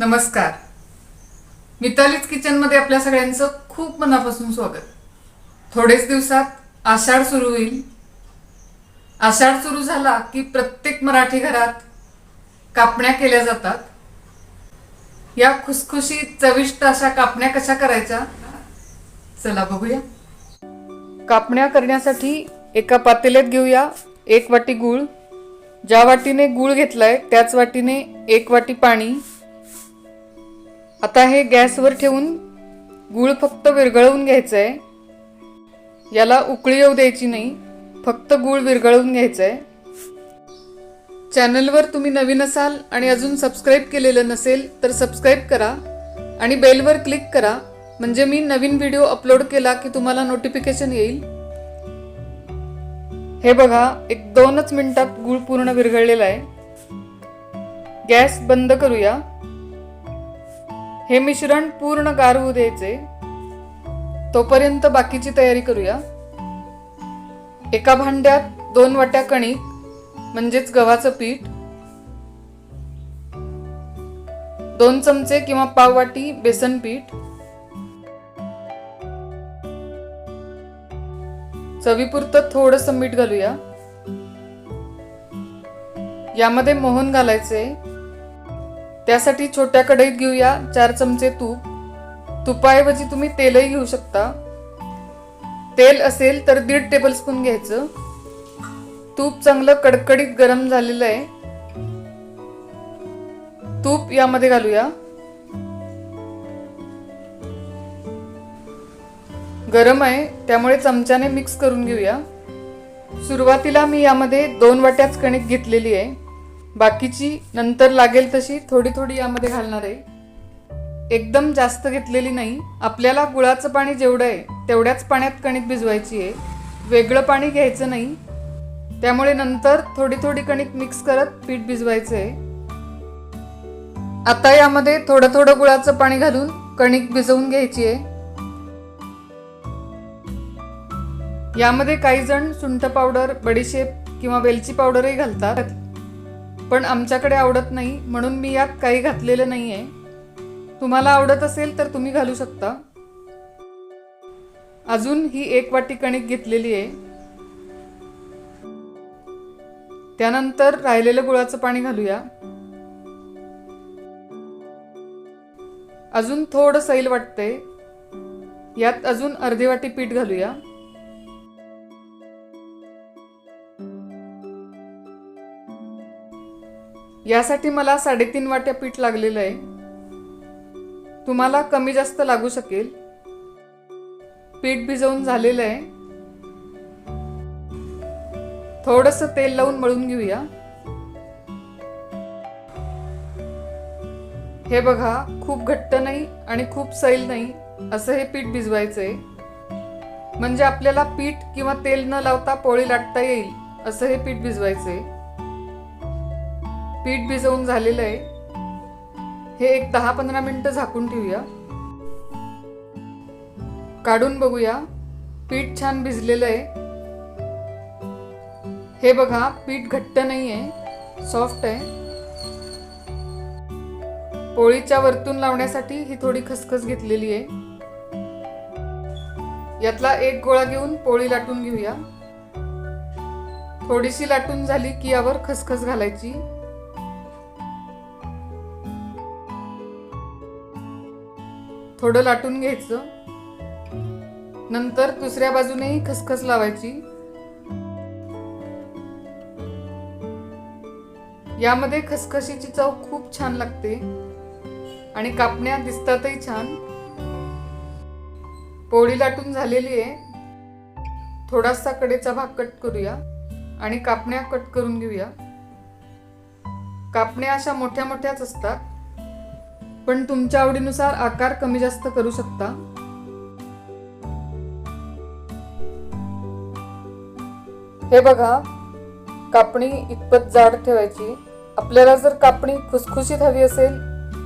नमस्कार. मितालीच किचनमध्ये आपल्या सगळ्यांचं खूप मनापासून स्वागत. थोडेच दिवसात आषाढ सुरू होईल. आषाढ सुरू झाला की प्रत्येक मराठी घरात कापण्या केल्या जातात. या खुसखुशीत चविष्ट अशा कापण्या कशा करायच्या? चला बघूया. कापण्या करण्यासाठी एका पातेल्यात घेऊया एक वाटी गूळ. ज्या वाटीने गूळ घेतलाय त्याच वाटीने एक वाटी पाणी. आता हे गॅसवर ठेवून गूळ फक्त विरघळवून घ्यायचं आहे याला उकळी येऊ द्यायची नाही फक्त गूळ विरघळवून घ्यायचं आहे चॅनलवर तुम्ही नवीन असाल आणि अजून सबस्क्राईब केलेलं नसेल तर सबस्क्राईब करा आणि बेलवर क्लिक करा. म्हणजे मी नवीन व्हिडिओ अपलोड केला की तुम्हाला नोटिफिकेशन येईल. हे बघा एक दोनच मिनिटात गूळ पूर्ण विरघळलेला आहे. गॅस बंद करूया. हे मिश्रण पूर्ण गार होऊ द्यायचे. तोपर्यंत बाकीची तयारी करूया. एका भांड्यात दोन वाट्या कणिक म्हणजेच गव्हाचं पीठ दोन चमचे किंवा पाव वाटी बेसन पीठ चवीपुरतं थोडंसं मीठ घालूया. यामध्ये मोहन घालायचे. त्यासाठी छोट्या कढईत घेऊया चार चमचे तूप. तुपाऐवजी तुम्ही तेलही घेऊ शकता. तेल असेल तर दीड टेबलस्पून घ्यायचं. तूप चांगलं कडकडीत गरम झालेलं आहे. तूप यामध्ये घालूया. गरम आहे त्यामुळे चमच्याने मिक्स करून घेऊया. सुरुवातीला मी यामध्ये दोन वाट्याच कणिक घेतलेली आहे. बाकीची नंतर लागेल तशी थोडी थोडी यामध्ये घालणार आहे. एकदम जास्त घेतलेली नाही. आपल्याला गुळाचं पाणी जेवढं आहे तेवढ्याच पाण्यात कणिक भिजवायची आहे. वेगळं पाणी घ्यायचं नाही. त्यामुळे नंतर थोडी थोडी कणिक मिक्स करत पीठ भिजवायचं आहे. आता यामध्ये थोडं थोडं गुळाचं पाणी घालून कणिक भिजवून घ्यायची आहे. यामध्ये काही जण सुंठ पावडर बडीशेप किंवा वेलची पावडरही घालतात. पण आमच्याकडे आवडत नाही म्हणून मी यात काही घातलेलं नाही आहे तुम्हाला आवडत असेल तर तुम्ही घालू शकता. अजून ही एक वाटी कणिक घेतलेली आहे. त्यानंतर राहिलेलं गुळाचं पाणी घालूया. अजून थोडं सैल वाटतंय. यात अजून अर्धी वाटी पीठ घालूया. यासाठी मला साडेतीन वाट्या पीठ लागलेलं आहे. तुम्हाला कमी जास्त लागू शकेल. पीठ भिजवून झालेलं आहे. थोडस तेल लावून मळून घेऊया. हे बघा खूप घट्ट नाही आणि खूप सैल नाही असं हे पीठ भिजवायचंय. म्हणजे आपल्याला पीठ किंवा तेल न लावता पोळी लाटता येईल असं हे पीठ भिजवायचंय. पीठ भिजवून झालेलं आहे. हे एक दहा पंधरा मिनिटं झाकून ठेवूया. काढून बघूया. पीठ छान भिजलेलं आहे. हे बघा पीठ घट्ट नाही आहे सॉफ्ट आहे. पोळीच्या वरतून लावण्यासाठी ही थोडी खसखस घेतलेली आहे. यातला एक गोळा घेऊन पोळी लाटून घेऊया. थोडीशी लाटून झाली की यावर खसखस घालायची. थोडं लाटून घ्यायचं. नंतर दुसऱ्या बाजूनेही खसखस लावायची. यामध्ये खसखशीची चव खूप छान लागते. आणि कापण्या दिसतातही छान. पोळी लाटून झालेली आहे. थोडासा कडेचा भाग कट करूया आणि कापण्या कट करून घेऊया. कापण्या अशा मोठ्या मोठ्याच असतात. पण तुमच्या आवडीनुसार आकार कमी जास्त करू शकता. हे बघा कापणी इतपत जाड ठेवायची. आपल्याला जर कापणी खुसखुशीत हवी असेल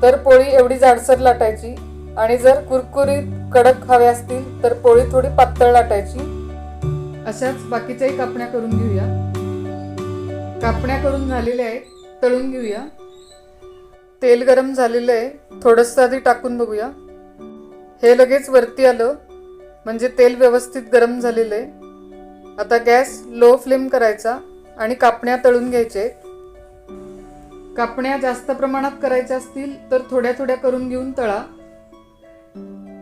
तर पोळी एवढी जाडसर लाटायची. आणि जर कुरकुरीत कडक हव्या असतील तर पोळी थोडी पातळ लाटायची. अशाच बाकीच्याही कापण्या करून घेऊया. कापण्या करून झालेल्या आहेत तळून घेऊया. तेल गरम झालेलं आहे. थोडंसं आधी टाकून बघूया. हे लगेच वरती आलं. म्हणजे तेल व्यवस्थित गरम झालेलं आहे. आता गॅस लो फ्लेम करायचा आणि कापण्या तळून घ्यायचे. कापण्या जास्त प्रमाणात करायच्या असतील तर थोड्या थोड्या करून घेऊन तळा.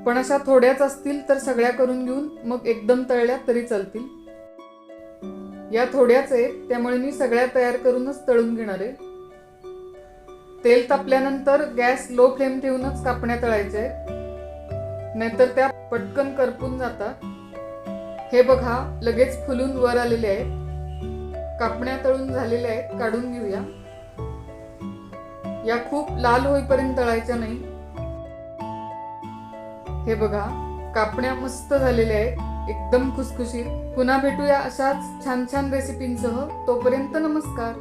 पण अशा थोड्याच असतील तर सगळ्या करून घेऊन मग एकदम तळल्या तरी चालतील. या थोड्याच आहेत त्यामुळे मी सगळ्या तयार करूनच तळून घेणार आहे. तेल तापल्यानंतर गॅस लो फ्लेम ठेवूनच कापण्या तळायचे नाहीतर त्या पटकन करपून जातात. हे बघा लगेच फुलून वर आलेले आहेत. कापण्या तळून झालेल्या आहेत काढून घेऊया. या खूप लाल होईपर्यंत तळायच्या नाही. हे बघा कापण्या मस्त झालेल्या आहेत. एकदम खुसखुशीत. पुन्हा भेटूया अशाच छान छान रेसिपींसह तोपर्यंत नमस्कार.